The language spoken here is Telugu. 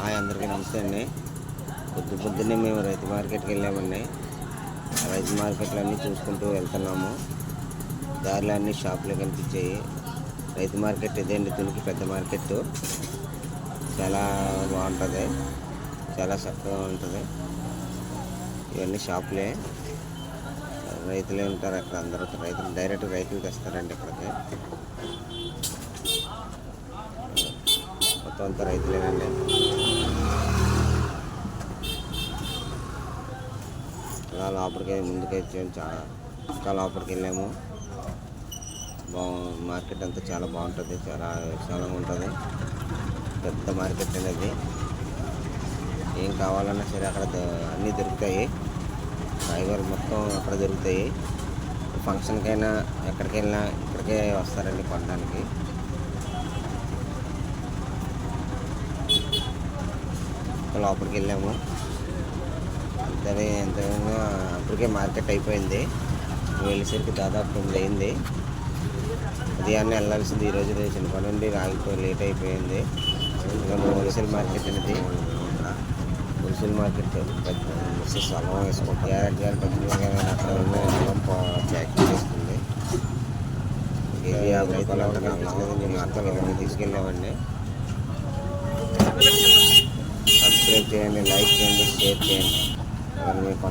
హాయ్ అందరికీ నమస్తే అండి. పొద్దు పొద్దున్నే మేము రైతు మార్కెట్కి వెళ్ళామండి. రైతు మార్కెట్లో అన్నీ చూసుకుంటూ వెళ్తున్నాము. దారిలో అన్ని షాపులు కనిపించాయి. రైతు మార్కెట్ ఇదేంటి తునికి పెద్ద మార్కెట్ చాలా బాగుంటుంది. చాలా చక్కగా ఉంటుంది. ఇవన్నీ షాపులే. రైతులే ఉంటారు అక్కడ అందరూ. రైతులు డైరెక్ట్ రైతులు తెస్తారండి ఇక్కడికి. మొత్తం అంతా రైతులేనండి. అలా లోపలికి ముందుకు చాలా ఇంకా లోపలికి వెళ్ళాము. బాగు మార్కెట్ అంతా చాలా బాగుంటుంది చాలా విశాలంగా ఉంటుంది. పెద్ద మార్కెట్ అనేది ఏం కావాలన్నా సరే అక్కడ అన్నీ దొరుకుతాయి. కాయగూరలు మొత్తం అక్కడ దొరుకుతాయి. ఫంక్షన్కైనా ఎక్కడికి వెళ్ళినా ఇక్కడికే వస్తారండి కొనడానికి. లోపలికి వెళ్ళాము. ధర ఎంత అప్పటికే మార్కెట్ అయిపోయింది. వెళ్ళేసరికి దాదాపు తొమ్మిది అయింది. ఉదయాన్నే వెళ్ళాల్సింది ఈ రోజు చిన్న పని ఉండి ఆగిపోయి లేట్ అయిపోయింది. హోల్సేల్ మార్కెట్ అనేది హోల్సేల్ మార్కెట్ పెద్ద మిస్సెస్ అల్లం వేసుకుంటాం క్యారెట్ కానీ పచ్చిమిరపకాయ అక్కడ ఉన్న అల్లం ప్యాకింగ్ కేజీ యాభై రూపాయలు ఒకటి కనిపించలేదు మేము అర్థం ఇవన్నీ తీసుకెళ్ళామండి. సబ్స్క్రైబ్ చేయండి లైక్ చేయండి షేర్ చేయండి. Panas.